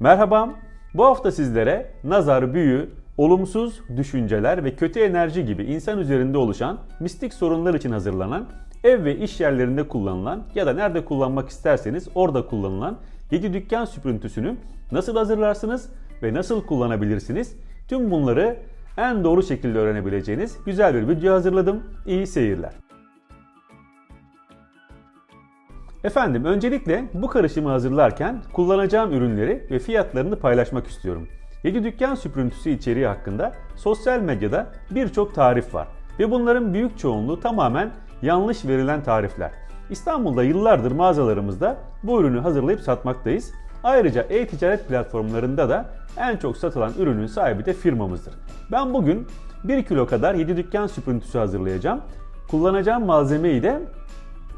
Merhaba, bu hafta sizlere nazar, büyü, olumsuz düşünceler ve kötü enerji gibi insan üzerinde oluşan mistik sorunlar için hazırlanan, ev ve iş yerlerinde kullanılan ya da nerede kullanmak isterseniz orada kullanılan 7 dükkan süprüntüsünü nasıl hazırlarsınız ve nasıl kullanabilirsiniz? Tüm bunları en doğru şekilde öğrenebileceğiniz güzel bir video hazırladım. İyi seyirler. Efendim öncelikle bu karışımı hazırlarken kullanacağım ürünleri ve fiyatlarını paylaşmak istiyorum. 7 dükkan süprüntüsü içeriği hakkında sosyal medyada birçok tarif var ve bunların büyük çoğunluğu tamamen yanlış verilen tarifler. İstanbul'da yıllardır mağazalarımızda bu ürünü hazırlayıp satmaktayız. Ayrıca e-ticaret platformlarında da en çok satılan ürünün sahibi de firmamızdır. Ben bugün 1 kilo kadar 7 dükkan süprüntüsü hazırlayacağım. Kullanacağım malzemeyi de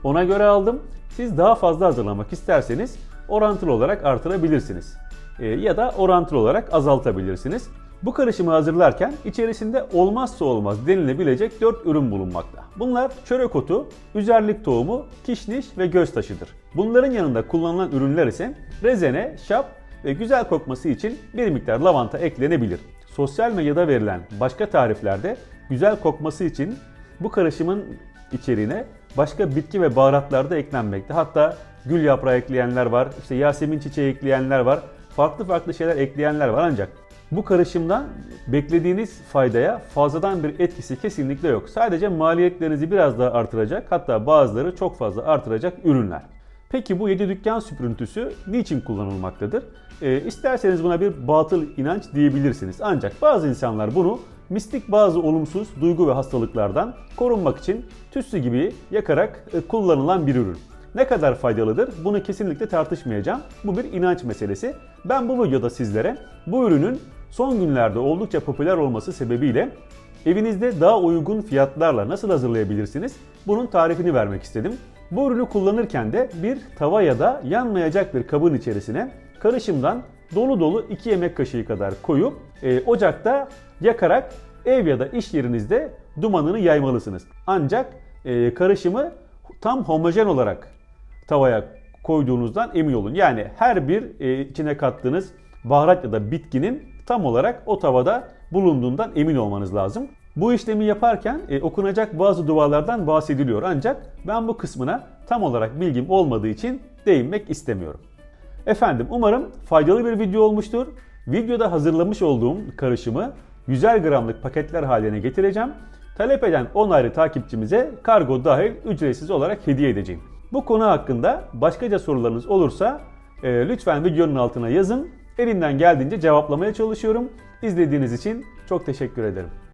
ona göre aldım. Siz daha fazla hazırlamak isterseniz orantılı olarak artırabilirsiniz. E, ya da orantılı olarak azaltabilirsiniz. Bu karışımı hazırlarken içerisinde olmazsa olmaz denilebilecek 4 ürün bulunmakta. Bunlar çörek otu, üzerlik tohumu, kişniş ve göz taşıdır. Bunların yanında kullanılan ürünler ise rezene, şap ve güzel kokması için bir miktar lavanta eklenebilir. Sosyal medyada verilen başka tariflerde güzel kokması için bu karışımın içeriğine başka bitki ve baharatlar da eklenmekte. Hatta gül yaprağı ekleyenler var, işte yasemin çiçeği ekleyenler var, farklı farklı şeyler ekleyenler var ancak bu karışımdan beklediğiniz faydaya fazladan bir etkisi kesinlikle yok. Sadece maliyetlerinizi biraz daha artıracak hatta bazıları çok fazla artıracak ürünler. Peki bu 7 dükkan süprüntüsü niçin kullanılmaktadır? E, isterseniz buna bir batıl inanç diyebilirsiniz. Ancak bazı insanlar bunu mistik bazı olumsuz duygu ve hastalıklardan korunmak için tütsü gibi yakarak e, kullanılan bir ürün. Ne kadar faydalıdır bunu kesinlikle tartışmayacağım. Bu bir inanç meselesi. Ben bu videoda sizlere bu ürünün son günlerde oldukça popüler olması sebebiyle evinizde daha uygun fiyatlarla nasıl hazırlayabilirsiniz bunun tarifini vermek istedim. Bu ürünü kullanırken de bir tava ya da yanmayacak bir kabın içerisine karışımdan dolu dolu 2 yemek kaşığı kadar koyup e, ocakta yakarak ev ya da iş yerinizde dumanını yaymalısınız. Ancak e, karışımı tam homojen olarak tavaya koyduğunuzdan emin olun. Yani her bir e, içine kattığınız baharat ya da bitkinin tam olarak o tavada bulunduğundan emin olmanız lazım. Bu işlemi yaparken e, okunacak bazı dualardan bahsediliyor ancak ben bu kısmına tam olarak bilgim olmadığı için değinmek istemiyorum. Efendim umarım faydalı bir video olmuştur. Videoda hazırlamış olduğum karışımı 100'er gramlık paketler haline getireceğim. Talep eden 10 ayrı takipçimize kargo dahil ücretsiz olarak hediye edeceğim. Bu konu hakkında başkaca sorularınız olursa e, lütfen videonun altına yazın. Elimden geldiğince cevaplamaya çalışıyorum. İzlediğiniz için çok teşekkür ederim.